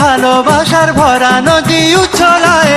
ভালোবাসার ভরা নদী উছলায়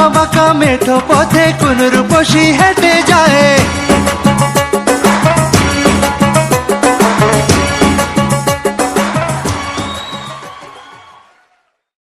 আঁকা বাঁকা মেঠো পথে কোন রূপসী হেঁটে যায়।